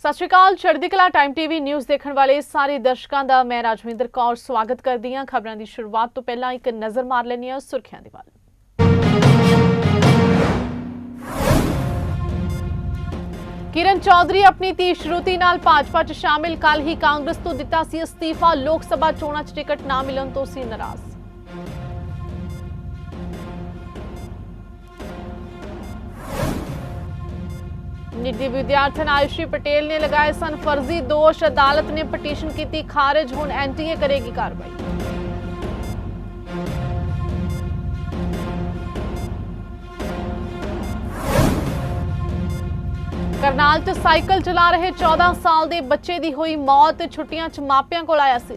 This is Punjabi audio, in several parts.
ਸਤਿ ਸ਼੍ਰੀ ਅਕਾਲ, ਚੜ੍ਹਦੀ ਕਲਾ ਟਾਈਮ ਟੀਵੀ ਨਿਊਜ਼ ਦੇਖਣ ਵਾਲੇ ਸਾਰੇ ਦਰਸ਼ਕਾਂ ਦਾ ਮੈਂ ਰਾਜਵਿੰਦਰ ਕੌਰ ਸਵਾਗਤ ਕਰਦੀ ਹਾਂ। ਖਬਰਾਂ ਦੀ ਸ਼ੁਰੂਆਤ ਤੋਂ ਪਹਿਲਾਂ ਇੱਕ ਨਜ਼ਰ ਮਾਰ ਲੈਂਦੀ ਹਾਂ ਸੁਰਖੀਆਂ ਦੇ ਵੱਲ। ਕਿਰਨ ਚੌਧਰੀ ਆਪਣੀ ਧੀ ਸ਼ਰੂਤੀ ਨਾਲ ਭਾਜਪਾ 'ਚ ਸ਼ਾਮਿਲ ਕੱਲ ਹੀ ਕਾਂਗਰਸ ਤੋਂ ਦਿੱਤਾ ਸੀ ਅਸਤੀਫਾ। ਲੋਕ ਸਭਾ ਚੋਣਾਂ 'ਚ ਟਿਕਟ ਨਾ ਮਿਲਣ ਤੋਂ ਸੀ ਨਾਰਾਜ਼। ਦੀ ਵਿਦਿਆਰਥਣ ਆਯੁਸ਼ੀ ਪਟੇਲ ਨੇ ਲਗਾਏ ਸਨ ਫਰਜ਼ੀ ਦੋਸ਼। ਅਦਾਲਤ ਨੇ ਪਟੀਸ਼ਨ ਕੀਤੀ ਖਾਰਜ, ਹੁਣ ਐਨਟੀਏ ਕਰੇਗੀ ਕਾਰਵਾਈ। ਕਰਨਾਲ 'ਚ ਸਾਈਕਲ ਚਲਾ ਰਹੇ 14 ਸਾਲ ਦੇ ਬੱਚੇ ਦੀ ਹੋਈ ਮੌਤ, ਛੁੱਟੀਆਂ 'ਚ ਮਾਪਿਆਂ ਕੋਲ ਆਇਆ ਸੀ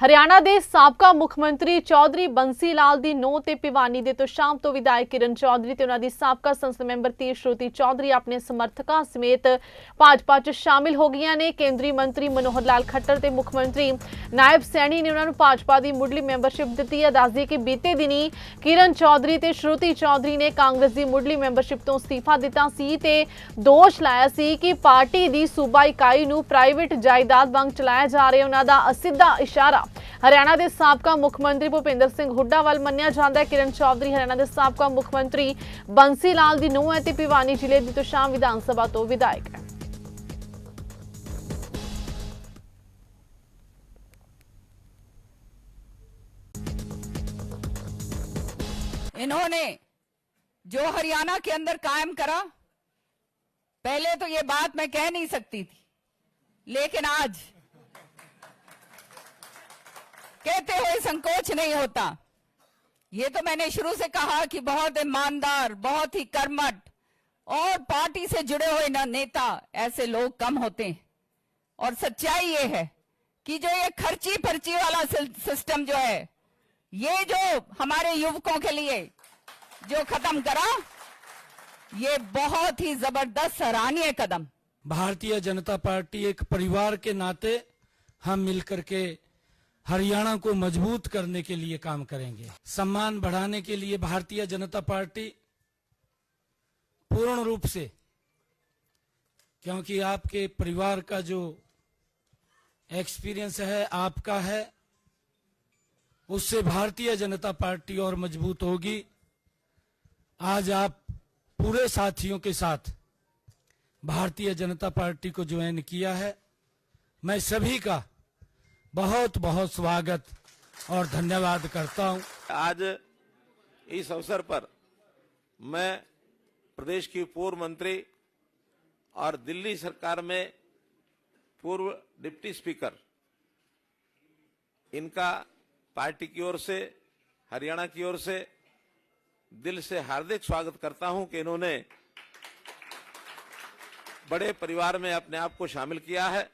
ਹਰਿਆਣਾ ਦੇ ਸਾਬਕਾ ਮੁੱਖ ਮੰਤਰੀ ਚੌਧਰੀ ਬੰਸੀ ਲਾਲ ਦੀ ਨੋ ਤੇ ਭਿਵਾਨੀ ਦੇ ਤੋਂ ਸ਼ਾਮ ਤੋਂ ਵਿਧਾਇਕ ਕਿਰਨ ਚੌਧਰੀ ਤੇ ਉਹਨਾਂ ਦੀ ਸਾਬਕਾ ਸੰਸਦ ਮੈਂਬਰ ਤੀ ਸ਼ਰੂਤੀ ਚੌਧਰੀ ਆਪਣੇ ਸਮਰਥਕਾਂ ਸਮੇਤ ਭਾਜਪਾ 'ਚ ਸ਼ਾਮਿਲ ਹੋ ਗਈਆਂ ਨੇ। ਕੇਂਦਰੀ ਮੰਤਰੀ ਮਨੋਹਰ ਲਾਲ ਖੱਟਰ ਤੇ ਮੁੱਖ ਮੰਤਰੀ ਨਾਇਬ ਸੈਣੀ ਨੇ ਉਹਨਾਂ ਨੂੰ ਭਾਜਪਾ ਦੀ ਮੁੱਢਲੀ ਮੈਂਬਰਸ਼ਿਪ ਦਿੱਤੀ ਹੈ। ਦੱਸਦੀ ਕਿ ਬੀਤੇ ਦਿਨੀ ਕਿਰਨ ਚੌਧਰੀ ਤੇ ਸ਼ਰੂਤੀ ਚੌਧਰੀ ਨੇ ਕਾਂਗਰਸ ਦੀ ਮੁੱਢਲੀ ਮੈਂਬਰਸ਼ਿਪ ਤੋਂ ਅਸਤੀਫਾ ਦਿੱਤਾ ਸੀ ਤੇ ਦੋਸ਼ ਲਾਇਆ ਸੀ ਕਿ ਪਾਰਟੀ ਦੀ ਸੂਬਾ ਇਕਾਈ ਨੂੰ ਪ੍ਰਾਈਵੇਟ ਜਾਇਦਾਦ ਵਾਂਗ ਚਲਾਇਆ ਜਾ ਰਿਹਾ। ਉਹਨਾਂ ਦਾ ਅਸਿੱਧਾ ਇਸ਼ਾਰਾ ਹਰਿਆਣਾ ਦੇ ਸਾਬਕਾ ਮੁੱਖ ਮੰਤਰੀ ਭੁਪਿੰਦਰ ਸਿੰਘ ਹੁੱਡਾ ਵੱਲ ਮੰਨਿਆ ਜਾਂਦਾ ਹੈ ਕਿਰਨ ਚੌਧਰੀ ਹਰਿਆਣਾ ਦੇ ਸਾਬਕਾ ਮੁੱਖ ਮੰਤਰੀ ਬੰਸੀ ਲਾਲ ਦੀ ਨੂੰਹ ਹੈ ਤੇ ਭਿਵਾਨੀ ਜ਼ਿਲ੍ਹੇ ਦੀ ਤੁਸ਼ਾਮ ਵਿਧਾਨ ਸਭਾ ਤੋਂ ਵਿਧਾਇਕ ਹੈ इन्होंने जो हरियाणा के अंदर कायम करा पहले तो ये बात मैं कह नहीं सकती थी लेकिन आज कहते हुए संकोच नहीं होता। ये तो मैंने शुरू से कहा कि बहुत ईमानदार, बहुत ही कर्मठ और पार्टी से जुड़े हुए न नेता ऐसे लोग कम होते हैं। और सच्चाई ये है कि जो ये खर्ची पर्ची वाला सिस्टम जो है, ये जो हमारे युवकों के लिए जो खत्म करा, ये बहुत ही ज़बरदस्त सराहनीय कदम। भारतीय जनता पार्टी एक परिवार के नाते हम मिलकर के हरियाणा को मज़बूत करने के लिए काम करेंगे। सम्मान बढ़ाने के लिए भारतीय जनता पार्टी पूर्ण रूप से, क्योंकि आपके परिवार का जो एक्सपीरियंस है, आपका है, उससे भारतीय जनता पार्टी और मज़बूत होगी। आज आप पूरे साथियों के साथ भारतीय जनता पार्टी को ज्वाइन किया है। मैं सभी का बहुत बहुत स्वागत और धन्यवाद करता हूँ। आज इस अवसर पर मैं प्रदेश की पूर्व मंत्री और दिल्ली सरकार में पूर्व डिप्टी स्पीकर, इनका पार्टी की ओर से, हरियाणा की ओर से दिल से हार्दिक स्वागत करता हूँ कि इन्होंने बड़े परिवार में अपने आप को शामिल किया है।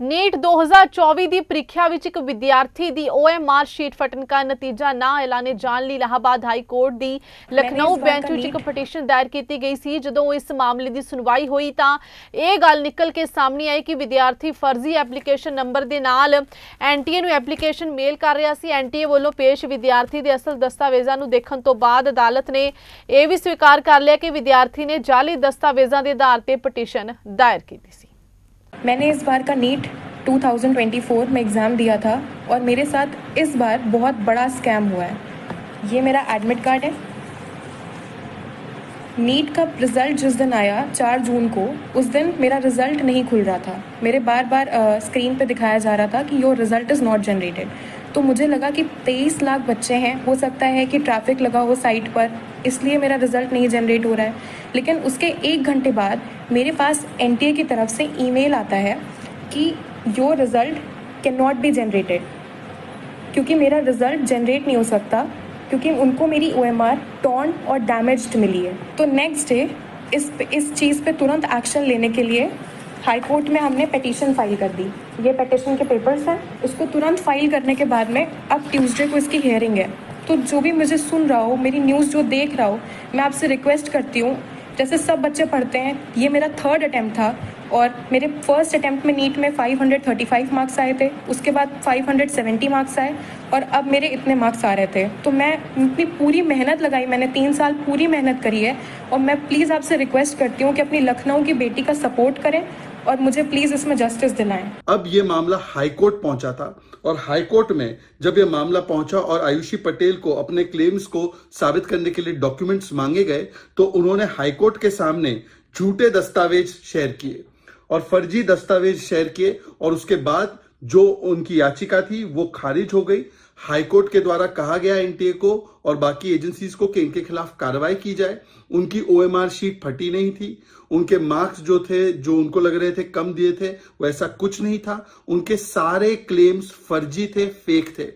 ਨੀਟ 2024 ਦੀ ਪ੍ਰੀਖਿਆ ਵਿੱਚ ਇੱਕ ਵਿਦਿਆਰਥੀ ਦੀ OMR ਸ਼ੀਟ ਫਟਣ ਦਾ ਨਤੀਜਾ ਨਾ ਐਲਾਨੇ ਜਾਣ ਲਈ ਇਲਾਹਾਬਾਦ ਹਾਈ ਕੋਰਟ ਦੀ ਲਖਨਊ ਬੈਂਚ ਵਿੱਚ ਇੱਕ ਪਟੀਸ਼ਨ ਦਾਇਰ ਕੀਤੀ ਗਈ ਸੀ। ਜਦੋਂ ਇਸ ਮਾਮਲੇ ਦੀ ਸੁਣਵਾਈ ਹੋਈ ਤਾਂ ਇਹ ਗੱਲ ਨਿਕਲ ਕੇ ਸਾਹਮਣੇ ਆਈ ਕਿ ਵਿਦਿਆਰਥੀ ਫਰਜ਼ੀ ਐਪਲੀਕੇਸ਼ਨ ਨੰਬਰ ਦੇ ਨਾਲ ਐਨਟੀਏ ਨੂੰ ਐਪਲੀਕੇਸ਼ਨ ਮੇਲ ਕਰ ਰਿਹਾ ਸੀ। ਐਨਟੀਏ ਵੱਲੋਂ ਪੇਸ਼ ਵਿਦਿਆਰਥੀ ਦੇ ਅਸਲ ਦਸਤਾਵੇਜ਼ਾਂ ਨੂੰ ਦੇਖਣ ਤੋਂ ਬਾਅਦ ਅਦਾਲਤ ਨੇ ਇਹ ਵੀ ਸਵੀਕਾਰ ਕਰ ਲਿਆ ਕਿ ਵਿਦਿਆਰਥੀ ਨੇ ਜਾਲੀ ਦਸਤਾਵੇਜ਼ਾਂ ਦੇ ਆਧਾਰ ਤੇ ਪਟੀਸ਼ਨ ਦਾਇਰ ਕੀਤੀ ਸੀ। मैंने इस बार का नीट 2024 में एग्ज़ाम दिया था और मेरे साथ इस बार बहुत बड़ा स्कैम हुआ है। ये मेरा एडमिट कार्ड है। नीट का रिज़ल्ट जिस दिन आया, चार जून को, उस दिन मेरा रिज़ल्ट नहीं खुल रहा था। मेरे बार बार स्क्रीन पे दिखाया जा रहा था कि your result is not generated तो मुझे लगा कि 23 लाख बच्चे हैं। हो सकता है कि ट्रैफ़िक लगा हो साइट पर, इसलिए मेरा रिज़ल्ट नहीं जनरेट हो रहा है। लेकिन उसके एक घंटे बाद मेरे पास एनटीए की तरफ़ से ईमेल आता है कि your result can not be generated क्योंकि मेरा रिज़ल्ट जनरेट नहीं हो सकता, क्योंकि उनको मेरी ओ एम आर और डैमेज्ड मिली है। तो नेक्स्ट डे इस इस चीज़ पे तुरंत एक्शन लेने के लिए हाई कोर्ट में हमने पटिशन फ़ाइल कर दी। ये पटिशन के पेपर्स हैं। उसको तुरंत फ़ाइल करने के बाद में अब ट्यूसडे को इसकी हियरिंग है। तो जो भी मुझे सुन रहा हो, मेरी न्यूज़ जो देख रहा हो, मैं आपसे रिक्वेस्ट करती हूँ। जैसे सब बच्चे पढ़ते हैं, ये मेरा थर्ड अटैम्प्ट था और मेरे फ़र्स्ट अटैम्प्ट में नीट में 535 मार्क्स आए थे। उसके बाद 570 मार्क्स आए और अब मेरे इतने मार्क्स आ रहे थे। तो मैं इतनी पूरी मेहनत लगाई मैंने, तीन साल पूरी मेहनत करी है और मैं प्लीज़ आपसे रिक्वेस्ट करती हूँ कि अपनी लखनऊ की बेटी का सपोर्ट करें और मुझे प्लीज़ इसमें जस्टिस दिलाएँ। अब ये मामला हाईकोर्ट पहुँचा था और हाईकोर्ट में जब ये मामला पहुँचा और आयुषी पटेल को अपने क्लेम्स को साबित करने के लिए डॉक्यूमेंट्स मांगे गए तो उन्होंने हाईकोर्ट के सामने झूठे दस्तावेज़ शेयर किए और फर्जी दस्तावेज़ शेयर किए और उसके बाद जो उनकी याचिका थी वो खारिज हो गई। हाईकोर्ट के द्वारा कहा गया एनटीए को और बाकी एजेंसीज को कि इनके खिलाफ कार्रवाई की जाए। उनकी ओएमआर शीट फटी नहीं थी। उनके मार्क्स जो थे, जो उनको लग रहे थे कम दिए थे, वैसा कुछ नहीं था। उनके सारे क्लेम्स फर्जी थे, फेक थे।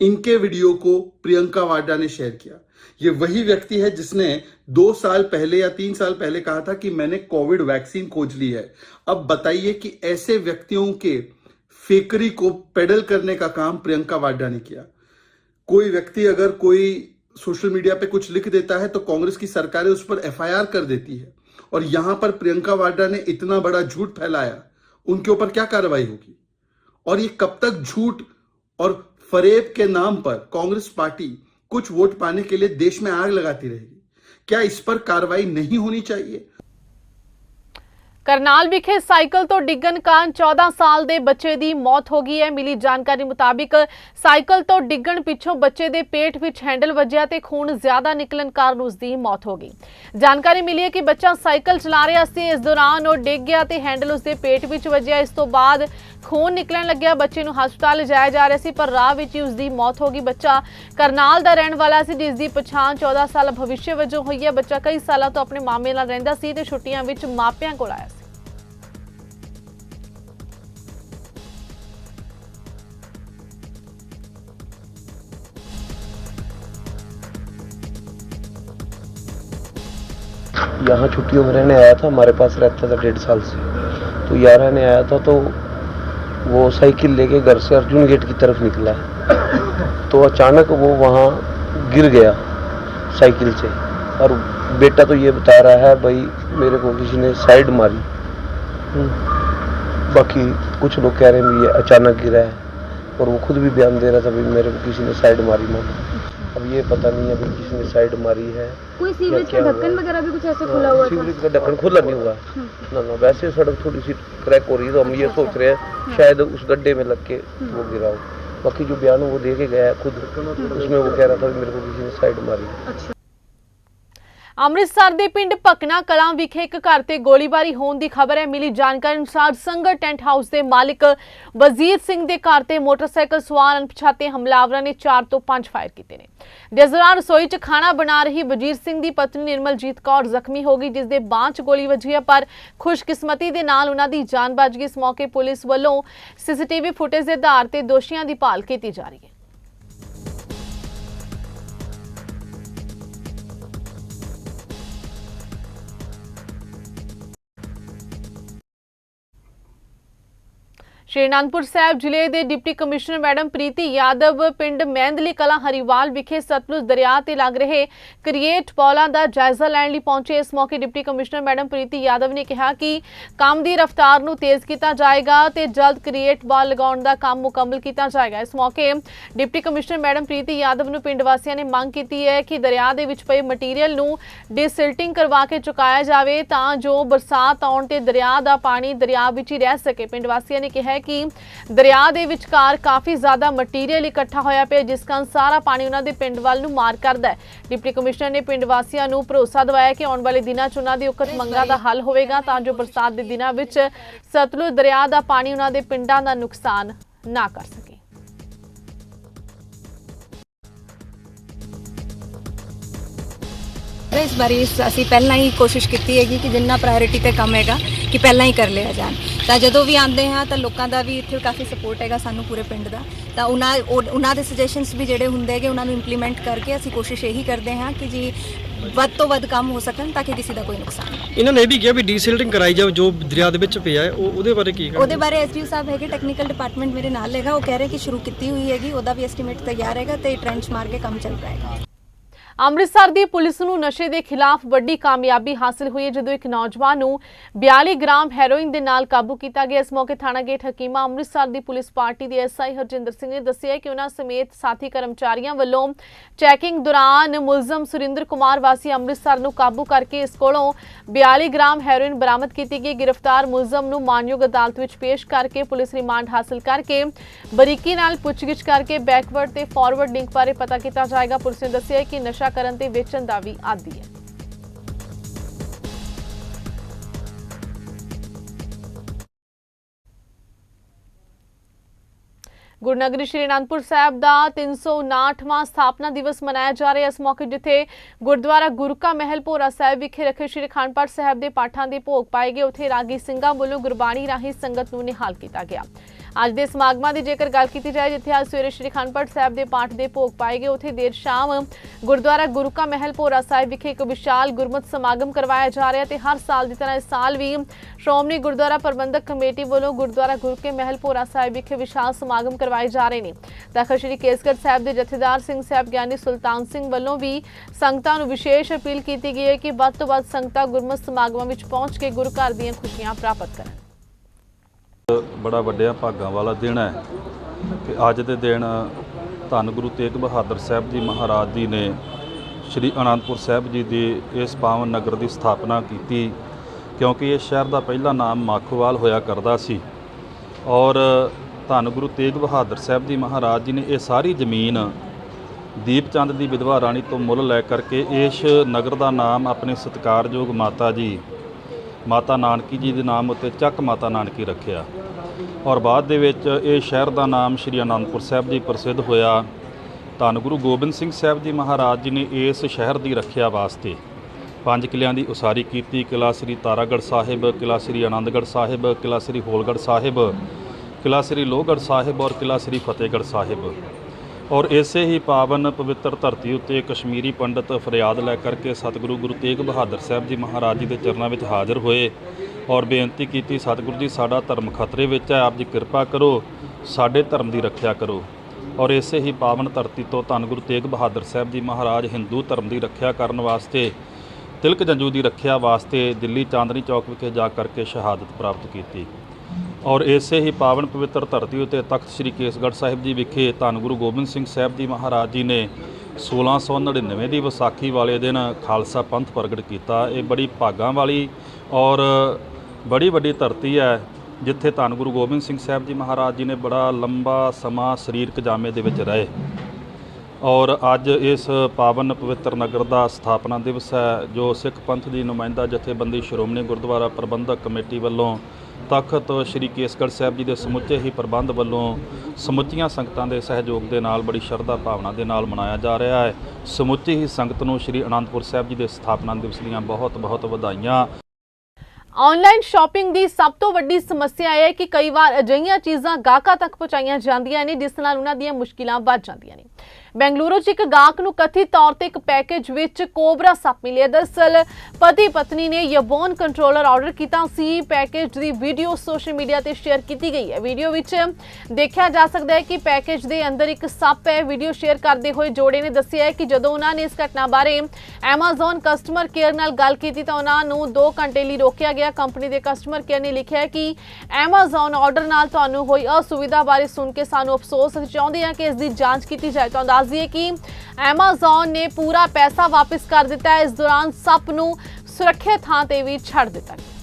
इनके वीडियो को प्रियंका वाड्रा ने शेयर किया। ये वही व्यक्ति है जिसने दो साल पहले या तीन साल पहले कहा था कि मैंने कोविड वैक्सीन खोज ली है। अब बताइए कि ऐसे व्यक्तियों के फेकरी को पेडल करने का काम प्रियंका वाड्रा ने किया। कोई व्यक्ति अगर कोई सोशल मीडिया पे कुछ लिख देता है तो कांग्रेस की सरकारें उस पर एफआईआर कर देती है। और यहाँ पर प्रियंका वाड्रा ने इतना बड़ा झूठ फैलाया, उनके ऊपर क्या कार्रवाई होगी? और ये कब तक झूठ और फरेब के नाम पर कांग्रेस पार्टी कुछ वोट पाने के लिए देश में आग लगाती रहेगी? क्या इस पर कार्रवाई नहीं होनी चाहिए? ਕਰਨਾਲ ਵਿਖੇ ਸਾਈਕਲ ਤੋਂ ਡਿੱਗਣ ਕਾਰਨ 14 ਸਾਲ ਦੇ ਬੱਚੇ ਦੀ ਮੌਤ ਹੋ ਗਈ ਹੈ। ਮਿਲੀ ਜਾਣਕਾਰੀ ਮੁਤਾਬਿਕ ਸਾਈਕਲ ਤੋਂ ਡਿੱਗਣ ਪਿੱਛੋਂ ਬੱਚੇ ਦੇ ਪੇਟ ਵਿੱਚ ਹੈਂਡਲ ਵੱਜਿਆ ਤੇ ਖੂਨ ਜ਼ਿਆਦਾ ਨਿਕਲਣ ਕਾਰਨ ਉਸ ਦੀ ਮੌਤ ਹੋ ਗਈ। ਜਾਣਕਾਰੀ ਮਿਲੀ ਹੈ ਕਿ ਬੱਚਾ ਸਾਈਕਲ ਚਲਾ ਰਿਹਾ ਸੀ। ਇਸ ਦੌਰਾਨ ਉਹ ਡਿੱਗ ਗਿਆ ਤੇ ਹੈਂਡਲ ਉਸ ਦੇ ਪੇਟ ਵਿੱਚ ਵੱਜਿਆ। ਇਸ ਤੋਂ ਬਾਅਦ ਖੂਨ ਨਿਕਲਣ ਲੱਗਿਆ ਬੱਚੇ ਨੂੰ ਹਸਪਤਾਲ ਲਿਜਾਇਆ ਜਾ ਰਿਹਾ ਸੀ ਪਰ ਰਾਹ ਵਿੱਚ ਹੀ ਉਸ ਦੀ ਮੌਤ ਹੋ ਗਈ ਬੱਚਾ ਕਰਨਾਲ ਦਾ ਰਹਿਣ ਵਾਲਾ ਸੀ ਜਿਸ ਦੀ ਪਛਾਣ 14 ਸਾਲ ਭਵਿੱਖ ਵਜੋਂ ਹੋਈ ਹੈ ਬੱਚਾ ਕਈ ਸਾਲਾਂ ਤੋਂ ਆਪਣੇ ਮਾਮੇ ਨਾਲ ਰਹਿੰਦਾ ਸੀ ਤੇ ਛੁੱਟੀਆਂ ਵਿੱਚ ਮਾਪਿਆਂ ਕੋਲ ਆਇਆ ਸੀ यहाँ छुट्टियों में रहने आया था हमारे पास रहता था डेढ़ साल से तो यहाँ रहने आया था तो वो साइकिल लेके घर से अर्जुन गेट की तरफ़ निकला तो अचानक वो वहाँ गिर गया साइकिल से। और बेटा तो ये बता रहा है, भाई, मेरे को किसी ने साइड मारी। बाकी कुछ लोग कह रहे हैं, ये अचानक गिरा है। और वो खुद भी बयान दे रहा था, भाई, मेरे को किसी ने साइड मारी, मामा। अब ये पता नहीं है भाई किसी ने साइड मारी है कोई सीवरेज का ढक्कन वगैरह भी कुछ ऐसे खुला हुआ सीवरेज का ढक्कन खुला नहीं हुआ। ना ना वैसे सड़क थोड़ी सी क्रैक हो रही है तो हम ये सोच रहे हैं शायद उस गड्ढे में लग के वो गिरा हो। बाकी जो बयान वो दे के गया है खुद। उसमें वो कह रहा था मेरे को किसी ने साइड मारी। ਅੰਮ੍ਰਿਤਸਰ ਦੇ ਪਿੰਡ ਭਕਨਾ ਕਲਾਂ ਵਿਖੇ ਇੱਕ ਘਰ ਤੇ ਗੋਲੀਬਾਰੀ ਹੋਣ ਦੀ ਖਬਰ ਹੈ। ਮਿਲੀ ਜਾਣਕਾਰੀ ਅਨੁਸਾਰ ਸੰਗਰ ਟੈਂਟ ਹਾਊਸ ਦੇ ਮਾਲਕ ਵਜ਼ੀਰ ਸਿੰਘ ਦੇ ਘਰ ਤੇ ਮੋਟਰਸਾਈਕਲ ਸਵਾਰ ਅਣਪਛਾਤੇ ਹਮਲਾਵਰਾਂ ਨੇ 4 ਤੋਂ 5 ਫਾਇਰ ਕੀਤੇ ਨੇ। ਜਿਸ ਦੌਰਾਨ ਰਸੋਈ 'ਚ ਖਾਣਾ ਬਣਾ ਰਹੀ ਵਜ਼ੀਰ ਸਿੰਘ ਦੀ ਪਤਨੀ ਨਿਰਮਲਜੀਤ ਕੌਰ ਜ਼ਖਮੀ ਹੋ ਗਈ, ਜਿਸ ਦੇ ਬਾਂਹ 'ਚ ਗੋਲੀ ਵੱਜੀ ਹੈ, ਪਰ ਖੁਸ਼ਕਿਸਮਤੀ ਦੇ ਨਾਲ ਉਹਨਾਂ ਦੀ ਜਾਨ ਬਚ ਗਈ। ਇਸ ਮੌਕੇ ਪੁਲਿਸ ਵੱਲੋਂ ਸੀਸੀਟੀਵੀ ਫੁਟੇਜ ਦੇ ਆਧਾਰ ਤੇ ਦੋਸ਼ੀਆਂ ਦੀ ਭਾਲ ਕੀਤੀ ਜਾ ਰਹੀ ਹੈ। ਸ਼੍ਰੀ ਅਨੰਦਪੁਰ ਸਾਹਿਬ ਜ਼ਿਲ੍ਹੇ ਦੇ deputy commissioner madam Preeti Yadav ਪਿੰਡ ਮਹਿੰਦਲੀ ਕਲਾਂ ਹਰੀਵਾਲ ਵਿਖੇ ਸਤਲੁਜ ਦਰਿਆ ਤੇ ਲੱਗ ਰਹੇ ਕ੍ਰੀਏਟ ਪੌਲਾਂ ਦਾ ਜਾਇਜ਼ਾ ਲੈਣ ਲਈ ਪਹੁੰਚੇ ਇਸ ਮੌਕੇ deputy commissioner madam Preeti Yadav ਨੇ ਕਿਹਾ ਕਿ ਕੰਮ ਦੀ ਰਫ਼ਤਾਰ ਨੂੰ ਤੇਜ਼ ਕੀਤਾ ਜਾਏਗਾ ਤੇ ਜਲਦ ਕ੍ਰੀਏਟ ਬਾਲ ਲਗਾਉਣ ਦਾ ਕੰਮ ਮੁਕੰਮਲ ਕੀਤਾ ਜਾਏਗਾ। ਇਸ ਮੌਕੇ deputy commissioner madam Preeti Yadav ਨੂੰ ਪਿੰਡ ਵਾਸੀਆਂ ਨੇ ਮੰਗ ਕੀਤੀ ਹੈ ਕਿ ਦਰਿਆ ਦੇ ਵਿੱਚ ਪਏ ਮਟੀਰੀਅਲ ਨੂੰ ਡਿਸਿਲਟਿੰਗ ਕਰਵਾ ਕੇ ਚੁਕਾਇਆ ਜਾਵੇ ਤਾਂ ਜੋ ਬਰਸਾਤ ਆਉਣ ਤੇ ਦਰਿਆ ਦਾ ਪਾਣੀ ਦਰਿਆ ਵਿੱਚ ਹੀ ਰਹਿ ਸਕੇ। ਪਿੰਡ ਵਾਸੀਆਂ ਨੇ ਕਿਹਾ ਕਿ ਦਰਿਆ ਦੇ ਵਿਚਕਾਰ ਕਾਫੀ ਜ਼ਿਆਦਾ ਮਟੀਰੀਅਲ ਇਕੱਠਾ ਹੋਇਆ ਪਿਆ, ਜਿਸ ਕਾਰਨ ਸਾਰਾ ਪਾਣੀ ਉਹਨਾਂ ਦੇ ਪਿੰਡ ਵੱਲ ਨੂੰ ਮਾਰ ਕਰਦਾ ਹੈ। ਡਿਪਟੀ ਕਮਿਸ਼ਨਰ ਨੇ ਪਿੰਡ ਵਾਸੀਆਂ ਨੂੰ ਭਰੋਸਾ ਦਿਵਾਇਆ ਕਿ ਆਉਣ ਵਾਲੇ ਦਿਨਾਂ 'ਚ ਉਹਨਾਂ ਦੀ ਉਕਤ ਮੰਗਾਂ ਦਾ ਹੱਲ ਹੋਵੇਗਾ, ਤਾਂ ਜੋ ਬਰਸਾਤ ਦੇ ਦਿਨਾਂ ਵਿੱਚ ਸਤਲੁਜ ਦਰਿਆ ਦਾ ਪਾਣੀ ਉਹਨਾਂ ਦੇ ਪਿੰਡਾਂ ਦਾ ਨੁਕਸਾਨ ਨਾ ਕਰ ਸਕੇ। ਇਸ ਬਾਰੇ ਇਸ- ਅਸੀਂ ਪਹਿਲਾਂ ਹੀ ਕੋਸ਼ਿਸ਼ ਕੀਤੀ ਹੈਗੀ ਕਿ ਜਿੰਨਾ ਪ੍ਰਾਇੋਰਟੀ ਤੇ ਕੰਮ ਹੈਗਾ ਕਿ ਪਹਿਲਾਂ ਹੀ ਕਰ ਲਿਆ ਜਾਣ। ਤਾਂ ਜਦੋਂ ਵੀ ਆਉਂਦੇ ਹਾਂ ਤਾਂ ਲੋਕਾਂ ਦਾ ਵੀ ਇੱਥੇ ਕਾਫੀ ਸਪੋਰਟ ਹੈਗਾ ਸਾਨੂੰ ਪੂਰੇ ਪਿੰਡ ਦਾ। ਤਾਂ ਉਹਨਾਂ ਉਹ- ਉਹਨਾਂ ਦੇ ਸੁਜੈਸ਼ਨਸ ਵੀ ਜਿਹੜੇ ਹੁੰਦੇ ਹੈਗੇ ਉਹਨਾਂ ਨੂੰ ਇੰਪਲੀਮੈਂਟ ਕਰਕੇ ਅਸੀਂ ਕੋਸ਼ਿਸ਼ ਇਹੀ ਕਰਦੇ ਹਾਂ ਕਿ ਜੀ ਵੱਧ ਤੋਂ ਵੱਧ ਕੰਮ ਹੋ ਸਕਣ ਤਾਂ ਕਿ ਕਿਸੇ ਦਾ ਕੋਈ ਨੁਕਸਾਨ ਨਾ। ਇਹਨਾਂ ਨੇ ਇਹ ਵੀ ਕਿਹਾ ਵੀ ਡੀਸਿਲਟਿੰਗ ਕਰਾਈ ਜਾਵੇ ਜੋ ਦਰਿਆ ਦੇ ਵਿੱਚ ਪਿਆ ਹੈ ਉਹ ਉਹਦੇ ਬਾਰੇ ਕੀ ਕਹਿਣਾ? ਉਹਦੇ ਬਾਰੇ ਐਸਡੀਓ ਸਾਹਿਬ ਹੈਗੇ ਟੈਕਨੀਕਲ ਡਿਪਾਰਟਮੈਂਟ ਮੇਰੇ ਨਾਲ ਹੈਗਾ ਉਹ ਕਹਿ ਰਹੇ ਕਿ ਸ਼ੁਰੂ ਕੀਤੀ ਹੋਈ ਹੈਗੀ ਉਹਦਾ ਵੀ ਐਸਟੀਮੇਟ ਤਿਆਰ ਹੈਗਾ ਤੇ ਟ੍ਰੈਂਚ ਮਾਰ ਕੇ ਕੰਮ ਚੱਲ ਰਿਹਾ ਹੈਗਾ। ਅੰਮ੍ਰਿਤਸਰ ਦੀ ਪੁਲਿਸ ਨੂੰ ਨਸ਼ੇ ਦੇ ਖਿਲਾਫ ਵੱਡੀ ਕਾਮਯਾਬੀ ਹਾਸਲ ਹੋਈ ਹੈ, ਜਦੋਂ ਇੱਕ ਨੌਜਵਾਨ ਨੂੰ 42 ਗ੍ਰਾਮ ਹੈਰੋਇਨ ਦੇ ਨਾਲ ਕਾਬੂ ਕੀਤਾ ਗਿਆ। ਇਸ ਮੌਕੇ ਥਾਣਾ ਗੇਟ ਹਕੀਮਾ ਅੰਮ੍ਰਿਤਸਰ ਦੀ ਪੁਲਿਸ ਪਾਰਟੀ ਦੇ ਐਸਆਈ ਹਰਜਿੰਦਰ ਸਿੰਘ ਨੇ ਦੱਸਿਆ ਕਿ ਉਹਨਾਂ ਸਮੇਤ ਸਾਥੀ ਕਰਮਚਾਰੀਆਂ ਵੱਲੋਂ ਚੈਕਿੰਗ ਦੌਰਾਨ ਮੁਲਜ਼ਮ ਸੁਰਿੰਦਰ ਕੁਮਾਰ ਵਾਸੀ ਅੰਮ੍ਰਿਤਸਰ ਨੂੰ ਕਾਬੂ ਕਰਕੇ ਇਸ ਕੋਲੋਂ 42 ਗ੍ਰਾਮ ਹੈਰੋਇਨ ਬਰਾਮਦ ਕੀਤੀ ਗਈ। ਗ੍ਰਿਫਤਾਰ ਮੁਲਜ਼ਮ ਨੂੰ ਮਾਨਯੋਗ ਅਦਾਲਤ ਵਿੱਚ ਪੇਸ਼ ਕਰਕੇ ਪੁਲਿਸ ਰਿਮਾਂਡ ਹਾਸਲ ਕਰਕੇ ਬਰੀਕੀ ਨਾਲ ਪੁੱਛਗਿੱਛ ਕਰਕੇ ਬੈਕਵਰਡ ਤੇ ਫਾਰਵਰਡ ਲਿੰਕ ਬਾਰੇ ਪਤਾ ਕੀਤਾ ਜਾਏਗਾ। ਪੁਲਿਸ ਨੇ ਦੱਸਿਆ ਕਿ ਨਸ਼ਾ ਕਰਨ ਤੇ ਵੇਚਣ ਦਾ ਵੀ ਆਦੀ ਹੈ। ਗੁਰਨਗਰੀ ਸ਼੍ਰੀ ਅਨੰਦਪੁਰ ਸਾਹਿਬ ਦਾ 359ਵਾਂ ਸਥਾਪਨਾ ਦਿਵਸ ਮਨਾਇਆ ਜਾ ਰਿਹਾ। ਇਸ ਮੌਕੇ ਜਿੱਥੇ ਗੁਰਦੁਆਰਾ ਗੁਰਕਾ ਮਹਿਲ ਭੋਰਾ ਸਾਹਿਬ ਵਿਖੇ ਰੱਖੇ ਸ਼੍ਰੀ ਅਖੰਡ ਪਾਠ ਸਾਹਿਬ ਦੇ ਪਾਠਾਂ ਦੇ ਭੋਗ ਪਾਏ ਗਏ। ਉੱਥੇ ਰਾਗੀ ਸਿੰਘਾਂ ਵੱਲੋਂ ਗੁਰਬਾਣੀ ਰਾਹੀਂ ਸੰਗਤ ਨੂੰ ਨਿਹਾਲ ਕੀਤਾ ਗਿਆ। ਅੱਜ ਦੇ ਸਮਾਗਮਾਂ ਦੀ ਜੇਕਰ ਗੱਲ ਕੀਤੀ ਜਾਏ, ਜਿੱਥੇ ਅੱਜ ਸਵੇਰੇ ਸ਼੍ਰੀ ਅਖੰਡ ਪਾਠ ਸਾਹਿਬ ਦੇ ਪਾਠ ਦੇ ਭੋਗ ਪਾਏ ਗਏ, ਉੱਥੇ ਦੇਰ ਸ਼ਾਮ ਗੁਰਦੁਆਰਾ ਗੁਰੂ ਕਾ ਮਹਿਲ ਭੋਰਾ ਸਾਹਿਬ ਵਿਖੇ ਇੱਕ ਵਿਸ਼ਾਲ ਗੁਰਮਤਿ ਸਮਾਗਮ ਕਰਵਾਇਆ ਜਾ ਰਿਹਾ ਤੇ ਹਰ ਸਾਲ ਦੀ ਤਰ੍ਹਾਂ ਇਸ ਸਾਲ ਵੀ ਸ਼੍ਰੋਮਣੀ ਗੁਰਦੁਆਰਾ ਪ੍ਰਬੰਧਕ ਕਮੇਟੀ ਵੱਲੋਂ ਗੁਰਦੁਆਰਾ ਗੁਰੂ ਕੇ ਮਹਿਲ ਭੋਰਾ ਸਾਹਿਬ ਵਿਖੇ ਵਿਸ਼ਾਲ ਸਮਾਗਮ ਕਰਵਾਏ ਜਾ ਰਹੇ ਨੇ। ਤਖਤ ਸ੍ਰੀ ਕੇਸਗੜ੍ਹ ਸਾਹਿਬ ਦੇ ਜਥੇਦਾਰ ਸਿੰਘ ਸਾਹਿਬ ਗਿਆਨੀ ਸੁਲਤਾਨ ਸਿੰਘ ਵੱਲੋਂ ਵੀ ਸੰਗਤਾਂ ਨੂੰ ਵਿਸ਼ੇਸ਼ ਅਪੀਲ ਕੀਤੀ ਗਈ ਹੈ ਕਿ ਵੱਧ ਤੋਂ ਵੱਧ ਸੰਗਤਾਂ ਗੁਰਮਤਿ ਸਮਾਗਮਾਂ ਵਿੱਚ ਪਹੁੰਚ ਕੇ ਗੁਰੂ ਘਰ ਦੀਆਂ ਖੁਸ਼ੀਆਂ ਪ੍ਰਾਪਤ ਕਰਨ। ਬੜਾ ਵੱਡਿਆ ਭਾਗਾਂ ਵਾਲਾ ਦਿਨ ਹੈ। ਕਿ ਅੱਜ ਦੇ ਦਿਨ ਧੰਨ ਗੁਰੂ ਤੇਗ ਬਹਾਦਰ ਸਾਹਿਬ ਜੀ ਮਹਾਰਾਜ ਜੀ ਨੇ ਸ੍ਰੀ ਅਨੰਦਪੁਰ ਸਾਹਿਬ ਜੀ ਦੀ ਇਸ ਪਾਵਨ ਨਗਰ ਦੀ ਸਥਾਪਨਾ ਕੀਤੀ, ਕਿਉਂਕਿ ਇਹ ਸ਼ਹਿਰ ਦਾ ਪਹਿਲਾ ਨਾਮ ਮਾਖੋਵਾਲ ਹੋਇਆ ਕਰਦਾ ਸੀ। ਔਰ ਧੰਨ ਗੁਰੂ ਤੇਗ ਬਹਾਦਰ ਸਾਹਿਬ ਜੀ ਮਹਾਰਾਜ ਜੀ ਨੇ ਇਹ ਸਾਰੀ ਜ਼ਮੀਨ ਦੀਪਚੰਦ ਦੀ ਵਿਧਵਾ ਰਾਣੀ ਤੋਂ ਮੁੱਲ ਲੈ ਕਰਕੇ ਇਸ ਨਗਰ ਦਾ ਨਾਮ ਆਪਣੇ ਸਤਿਕਾਰਯੋਗ ਮਾਤਾ ਜੀ ਮਾਤਾ ਨਾਨਕੀ ਜੀ ਦੇ ਨਾਮ ਉੱਤੇ ਚੱਕ ਮਾਤਾ ਨਾਨਕੀ ਰੱਖਿਆ। ਔਰ ਬਾਅਦ ਦੇ ਵਿੱਚ ਇਹ ਸ਼ਹਿਰ ਦਾ ਨਾਮ ਸ਼੍ਰੀ ਅਨੰਦਪੁਰ ਸਾਹਿਬ ਜੀ ਪ੍ਰਸਿੱਧ ਹੋਇਆ। ਧੰਨ ਗੁਰੂ ਗੋਬਿੰਦ ਸਿੰਘ ਸਾਹਿਬ ਜੀ ਮਹਾਰਾਜ ਜੀ ਨੇ ਇਸ ਸ਼ਹਿਰ ਦੀ ਰੱਖਿਆ ਵਾਸਤੇ ਪੰਜ ਕਿਲਿਆਂ ਦੀ ਉਸਾਰੀ ਕੀਤੀ। ਕਿਲਾ ਸ੍ਰੀ ਤਾਰਾਗੜ੍ਹ ਸਾਹਿਬ ਕਿਲਾ ਸ੍ਰੀ ਆਨੰਦਗੜ੍ਹ ਸਾਹਿਬ ਕਿਲਾ ਸ੍ਰੀ ਹੋਲਗੜ੍ਹ ਸਾਹਿਬ ਕਿਲਾ ਸ੍ਰੀ ਲੋਹਗੜ੍ਹ ਸਾਹਿਬ ਔਰ ਕਿਲਾ ਸ੍ਰੀ ਫਤਿਹਗੜ੍ਹ ਸਾਹਿਬ। ਔਰ ਇਸੇ ਹੀ ਪਾਵਨ ਪਵਿੱਤਰ ਧਰਤੀ ਉੱਤੇ ਕਸ਼ਮੀਰੀ ਪੰਡਤ ਫਰਿਆਦ ਲੈ ਕਰਕੇ ਸਤਿਗੁਰੂ ਗੁਰੂ ਤੇਗ ਬਹਾਦਰ ਸਾਹਿਬ ਜੀ ਮਹਾਰਾਜ ਜੀ ਦੇ ਚਰਨਾਂ ਵਿੱਚ ਹਾਜ਼ਰ ਹੋਏ ਔਰ ਬੇਨਤੀ ਕੀਤੀ, ਸਤਿਗੁਰੂ ਜੀ, ਸਾਡਾ ਧਰਮ ਖਤਰੇ ਵਿੱਚ ਹੈ, ਆਪ ਜੀ ਕਿਰਪਾ ਕਰੋ, ਸਾਡੇ ਧਰਮ ਦੀ ਰੱਖਿਆ ਕਰੋ। ਔਰ ਇਸੇ ਹੀ ਪਾਵਨ ਧਰਤੀ ਤੋਂ ਧੰਨ ਗੁਰੂ ਤੇਗ ਬਹਾਦਰ ਸਾਹਿਬ ਜੀ ਮਹਾਰਾਜ ਹਿੰਦੂ ਧਰਮ ਦੀ ਰੱਖਿਆ ਕਰਨ ਵਾਸਤੇ, ਤਿਲਕ ਜੰਜੂ ਦੀ ਰੱਖਿਆ ਵਾਸਤੇ ਦਿੱਲੀ ਚਾਂਦਨੀ ਚੌਕ ਵਿਖੇ ਜਾ ਕਰਕੇ ਸ਼ਹਾਦਤ ਪ੍ਰਾਪਤ ਕੀਤੀ। ਔਰ ਇਸੇ ਹੀ ਪਾਵਨ ਪਵਿੱਤਰ ਧਰਤੀ ਉਤੇ ਤਖਤ ਸ੍ਰੀ ਕੇਸਗੜ੍ਹ ਸਾਹਿਬ ਜੀ ਵਿਖੇ ਧੰਨ ਗੁਰੂ ਗੋਬਿੰਦ ਸਿੰਘ ਸਾਹਿਬ ਜੀ ਮਹਾਰਾਜ ਜੀ ਨੇ 1699 ਦੀ ਵਿਸਾਖੀ ਵਾਲੇ ਦਿਨ ਖਾਲਸਾ ਪੰਥ ਪ੍ਰਗਟ ਕੀਤਾ। ਇਹ ਬੜੀ ਭਾਗਾਂ ਵਾਲੀ ਔਰ ਬੜੀ ਵੱਡੀ ਧਰਤੀ ਹੈ, ਜਿੱਥੇ ਧੰਨ ਗੁਰੂ ਗੋਬਿੰਦ ਸਿੰਘ ਸਾਹਿਬ ਜੀ ਮਹਾਰਾਜ ਜੀ ਨੇ ਬੜਾ ਲੰਬਾ ਸਮਾਂ ਸਰੀਰਕ ਜਾਮੇ ਦੇ ਵਿੱਚ ਰਹੇ। ਔਰ ਅੱਜ ਇਸ ਪਾਵਨ ਪਵਿੱਤਰ ਨਗਰ ਦਾ ਸਥਾਪਨਾ ਦਿਵਸ ਹੈ, ਜੋ ਸਿੱਖ ਪੰਥ ਦੀ ਨੁਮਾਇੰਦਾ ਜਥੇਬੰਦੀ ਸ਼੍ਰੋਮਣੀ ਗੁਰਦੁਆਰਾ ਪ੍ਰਬੰਧਕ ਕਮੇਟੀ ਵੱਲੋਂ ਤਖਤ ਸ੍ਰੀ ਕੇਸਗੜ੍ਹ ਸਾਹਿਬ ਜੀ ਦੇ ਸਮੁੱਚੇ ਹੀ ਪ੍ਰਬੰਧ ਵੱਲੋਂ ਸਮੁੱਚੀਆਂ ਸੰਗਤਾਂ ਦੇ ਸਹਿਯੋਗ ਦੇ ਨਾਲ ਬੜੀ ਸ਼ਰਧਾ ਭਾਵਨਾ ਦੇ ਨਾਲ ਮਨਾਇਆ ਜਾ ਰਿਹਾ ਹੈ। ਸਮੁੱਚੀ ਹੀ ਸੰਗਤ ਨੂੰ ਸ੍ਰੀ ਅਨੰਦਪੁਰ ਸਾਹਿਬ ਜੀ ਦੇ ਸਥਾਪਨਾ ਦਿਵਸ ਦੀਆਂ ਬਹੁਤ ਬਹੁਤ ਵਧਾਈਆਂ। ਆਨਲਾਈਨ ਸ਼ਾਪਿੰਗ ਦੀ ਸਭ ਤੋਂ ਵੱਡੀ ਸਮੱਸਿਆ ਇਹ ਹੈ ਕਿ ਕਈ ਵਾਰ ਅਜਿਹੀਆਂ ਚੀਜ਼ਾਂ ਗਾਹਕਾਂ ਤੱਕ ਪਹੁੰਚਾਈਆਂ ਜਾਂਦੀਆਂ ਨੇ, ਜਿਸ ਨਾਲ ਉਹਨਾਂ ਦੀਆਂ ਮੁਸ਼ਕਿਲਾਂ ਵੱਧ ਜਾਂਦੀਆਂ ਨੇ। ਬੈਂਗਲੁਰੂ 'ਚ ਇੱਕ ਗਾਹਕ ਨੂੰ ਕਥਿਤ ਤੌਰ ਤੇ ਇੱਕ ਪੈਕੇਜ ਵਿੱਚ ਕੋਬਰਾ ਸੱਪ ਮਿਲਿਆ। ਦਰਅਸਲ ਪਤੀ ਪਤਨੀ ਨੇ ਯਬੋਨ ਕੰਟਰੋਲਰ ਆਰਡਰ ਕੀਤਾ ਸੀ। ਪੈਕੇਜ ਦੀ ਵੀਡੀਓ ਸੋਸ਼ਲ ਮੀਡੀਆ ਤੇ ਸ਼ੇਅਰ ਕੀਤੀ ਗਈ ਹੈ। ਵੀਡੀਓ ਵਿੱਚ ਦੇਖਿਆ ਜਾ ਸਕਦਾ ਹੈ ਕਿ ਪੈਕੇਜ ਦੇ ਅੰਦਰ ਇੱਕ ਸੱਪ ਹੈ। ਵੀਡੀਓ ਸ਼ੇਅਰ ਕਰਦੇ ਹੋਏ ਜੋੜੇ ਨੇ ਦੱਸਿਆ ਹੈ ਕਿ ਜਦੋਂ ਉਹਨਾਂ ਨੇ ਇਸ ਘਟਨਾ ਬਾਰੇ Amazon ਕਸਟਮਰ ਕੇਅਰ ਨਾਲ ਗੱਲ ਕੀਤੀ ਤਾਂ ਉਹਨਾਂ ਨੂੰ 2 ਘੰਟੇ ਲਈ ਰੋਕਿਆ ਗਿਆ। ਕੰਪਨੀ ਦੇ ਕਸਟਮਰ ਕੇਅਰ ਨੇ ਲਿਖਿਆ ਕਿ Amazon ਆਰਡਰ ਨਾਲ ਤੁਹਾਨੂੰ ਹੋਈ ਅਸੁਵਿਧਾ ਬਾਰੇ ਸੁਣ ਕੇ ਸਾਨੂੰ ਅਫਸੋਸ ਅਸੀਂ ਚਾਹੁੰਦੇ ਹਾਂ ਕਿ ਇਸ ਦੀ ਜਾਂਚ ਕੀਤੀ ਜਾਏ। ਤਾਂ ਦੱਸ ਦਈਏ ਕਿ Amazon ਨੇ ਪੂਰਾ ਪੈਸਾ ਵਾਪਸ ਕਰ ਦਿੱਤਾ ਹੈ। ਇਸ ਦੌਰਾਨ ਸੱਪ ਨੂੰ ਸੁਰੱਖਿਅਤ ਥਾਂ ਤੇ ਵੀ ਛੱਡ ਦਿੱਤਾ ਗਿਆ।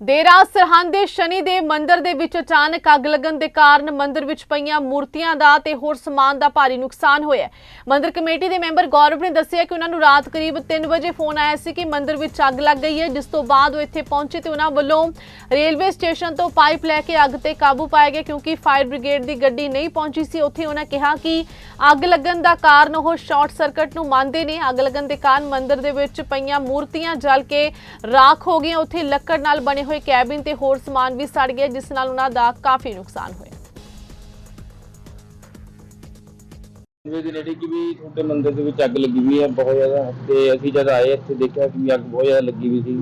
ਦੇਰਾ ਸਰਹੰਦ ਦੇ ਸ਼ਨੀ ਦੇ ਮੰਦਿਰ ਦੇ ਵਿੱਚ ਅਚਾਨਕ ਅੱਗ ਲੱਗਣ ਦੇ ਕਾਰਨ ਮੰਦਿਰ ਵਿੱਚ ਪਈਆਂ ਮੂਰਤੀਆਂ ਦਾ ਤੇ ਹੋਰ ਸਮਾਨ ਦਾ ਭਾਰੀ ਨੁਕਸਾਨ ਹੋਇਆ ਹੈ। ਮੰਦਿਰ ਕਮੇਟੀ ਦੇ ਮੈਂਬਰ ਗੌਰਵ ਨੇ ਦੱਸਿਆ ਕਿ ਉਹਨਾਂ ਨੂੰ ਰਾਤ ਕਰੀਬ 3 ਵਜੇ ਫੋਨ ਆਇਆ ਸੀ ਕਿ ਮੰਦਿਰ ਵਿੱਚ ਅੱਗ ਲੱਗ ਗਈ ਹੈ, ਜਿਸ ਤੋਂ ਬਾਅਦ ਉਹ ਇੱਥੇ ਪਹੁੰਚੇ ਤੇ ਉਹਨਾਂ ਵੱਲੋਂ ਰੇਲਵੇ ਸਟੇਸ਼ਨ ਤੋਂ ਪਾਈਪ ਲੈ ਕੇ ਅੱਗ ਤੇ ਕਾਬੂ ਪਾਇਆ ਗਿਆ ਕਿਉਂਕਿ ਫਾਇਰ ਬ੍ਰਿਗੇਡ ਦੀ ਗੱਡੀ ਨਹੀਂ ਪਹੁੰਚੀ ਸੀ। ਉੱਥੇ ਉਹਨਾਂ ਕਿਹਾ ਕਿ ਅੱਗ ਲੱਗਣ ਦਾ ਕਾਰਨ ਉਹ ਸ਼ਾਰਟ ਸਰਕਟ ਨੂੰ ਮੰਨਦੇ ਨੇ। ਅੱਗ ਲੱਗਣ ਦੇ ਕਾਰਨ ਮੰਦਿਰ ਦੇ ਵਿੱਚ ਪਈਆਂ ਮੂਰਤੀਆਂ ਜਲ ਕੇ ਰਾਖ ਹੋ ਗਈਆਂ। ਉੱਥੇ ਲੱਕੜ ਨਾਲ ਬਣੇ ਹੋਏ ਕੈਬਿਨ ਤੇ ਹੋਰ ਸਮਾਨ ਵੀ ਸੜ ਗਿਆ, ਜਿਸ ਨਾਲ ਉਹਨਾਂ ਦਾ ਕਾਫੀ ਨੁਕਸਾਨ ਹੋਇਆ। ਜਿਵੇਂ ਦੀ ਨੇੜੇ ਕਿ ਵੀ ਤੁਹਾਡੇ ਮੰਦਿਰ ਦੇ ਵਿੱਚ ਅੱਗ ਲੱਗੀ ਹੋਈ ਹੈ, ਬਹੁਤ ਜ਼ਿਆਦਾ। ਤੇ ਅਸੀਂ ਜਦ ਆਏ ਇੱਥੇ ਦੇਖਿਆ ਕਿ ਅੱਗ ਬਹੁਤ ਜ਼ਿਆਦਾ ਲੱਗੀ ਹੋਈ ਸੀ।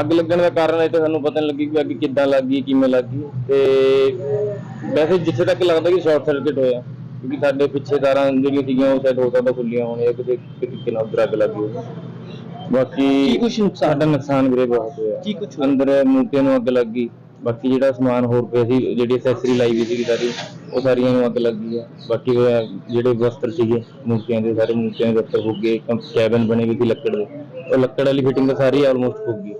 ਅੱਗ ਲੱਗਣ ਦਾ ਕਾਰਨ ਇਹ ਤਾਂ ਸਾਨੂੰ ਪਤਾ ਨਹੀਂ ਲੱਗੀ ਕਿ ਅੱਗ ਕਿੱਦਾਂ ਲੱਗੀ ਕਿਵੇਂ ਲੱਗੀ ਤੇ ਵੈਸੇ ਜਿੱਥੇ ਤੱਕ ਲੱਗਦਾ ਕਿ ਸ਼ਾਰਟ ਸਰਕਟ ਹੋਇਆ, ਕਿਉਂਕਿ ਸਾਡੇ ਪਿੱਛੇ ਤਾਰਾਂ ਜਿਹੜੀਆਂ ਸੀਗੀਆਂ, ਉਹ ਸ਼ਾਇਦ ਹੋ ਸਕਦਾ ਖੁੱਲੀਆਂ ਹੋਣ, ਜਾਂ ਕਿਸੇ ਤਰੀਕੇ ਨਾਲ ਉੱਧਰ ਅੱਗ ਲੱਗੀ ਹੋਵੇ। ਬਾਕੀ ਕੀ ਕੁਝ ਨੁਕਸਾਨ? ਸਾਡਾ ਨੁਕਸਾਨ ਵੀਰੇ ਬਹੁਤ ਹੋਇਆ। ਕੀ ਕੁਝ ਅੰਦਰ ਮੂਰਤੀਆਂ ਨੂੰ ਅੱਗ ਲੱਗ ਗਈ ਬਾਕੀ ਜਿਹੜਾ ਸਮਾਨ ਹੋਰ ਪਿਆ ਸੀ ਜਿਹੜੀ ਐਕਸੈਸਰੀ ਲਾਈ ਹੋਈ ਸੀ ਸਾਰੀ ਉਹ ਸਾਰੀਆਂ ਨੂੰ ਅੱਗ ਲੱਗ ਗਈ ਹੈ ਬਾਕੀ ਉਹ ਜਿਹੜੇ ਵਸਤਰ ਸੀਗੇ ਮੂਰਤੀਆਂ ਦੇ ਸਾਰੇ ਮੂਰਤੀਆਂ ਦੇ ਵਸਤਰ ਹੋ ਗਏ ਕੈਬਨ ਬਣੇ ਹੋਏ ਸੀ ਲੱਕੜ ਦੇ। ਉਹ ਲੱਕੜ ਵਾਲੀ ਫਿਟਿੰਗ ਸਾਰੀ ਆਲਮੋਸਟ ਹੋ ਗਈ।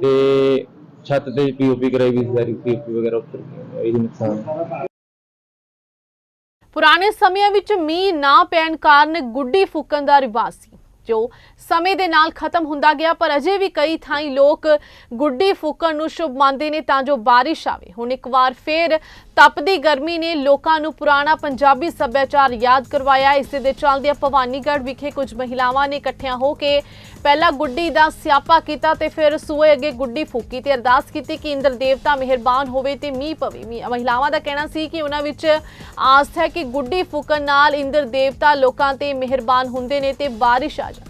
ਤੇ ਛੱਤ ਤੇ ਪੀਓਪੀ ਕਰਾਈ ਵੀ ਸੀ ਸਾਰੀ ਪੀਓਪੀ ਵਗੈਰਾ ਉੱਤਰ ਗਈ ਇਹ ਨੁਕਸਾਨ। ਪੁਰਾਣੇ ਸਮਿਆਂ ਵਿੱਚ ਮੀਂਹ ਨਾ ਪੈਣ ਕਾਰਨ ਗੁੱਡੀ ਫੂਕਣ ਦਾ ਰਿਵਾਜ ਸੀ। ਜੋ ਸਮੇਂ ਦੇ ਨਾਲ ਖਤਮ ਹੁੰਦਾ ਗਿਆ, ਪਰ ਅਜੇ ਵੀ ਕਈ ਥਾਈਂ ਲੋਕ ਗੁੱਡੀ ਫੂਕਣ ਨੂੰ ਸ਼ੁਭ ਮੰਨਦੇ ਨੇ ਤਾਂ ਜੋ ਬਾਰਿਸ਼ ਆਵੇ। ਹੁਣ ਇੱਕ ਵਾਰ ਫੇਰ ਤਪਦੀ ਗਰਮੀ ਨੇ ਲੋਕਾਂ ਨੂੰ ਪੁਰਾਣਾ ਪੰਜਾਬੀ ਸੱਭਿਆਚਾਰ ਯਾਦ ਕਰਵਾਇਆ। ਇਸੇ ਦੇ ਚੱਲਦਿਆਂ ਭਵਾਨੀਗੜ੍ਹ ਵਿਖੇ ਕੁਝ ਮਹਿਲਾਵਾਂ ਨੇ ਇਕੱਠਿਆਂ ਹੋ ਕੇ ਪਹਿਲਾਂ ਗੁੱਡੀ ਦਾ ਸਿਆਪਾ ਕੀਤਾ ਤੇ ਫਿਰ ਸੂਏ ਅੱਗੇ ਗੁੱਡੀ ਫੂਕੀ ਤੇ ਅਰਦਾਸ ਕੀਤੀ ਕਿ ਇੰਦਰ ਦੇਵਤਾ ਮਿਹਰਬਾਨ ਹੋਵੇ ਤੇ ਮੀਂਹ ਪਵੇ। ਮੀਂਹ- ਮਹਿਲਾਵਾਂ ਦਾ ਕਹਿਣਾ ਸੀ ਕਿ ਉਹਨਾਂ ਵਿੱਚ ਆਸ ਹੈ ਕਿ ਗੁੱਡੀ ਫੂਕਣ ਨਾਲ ਇੰਦਰ ਦੇਵਤਾ ਲੋਕਾਂ ਤੇ ਮਿਹਰਬਾਨ ਹੁੰਦੇ ਨੇ ਤੇ ਬਾਰਿਸ਼ ਆ ਜਾਂਦੀ।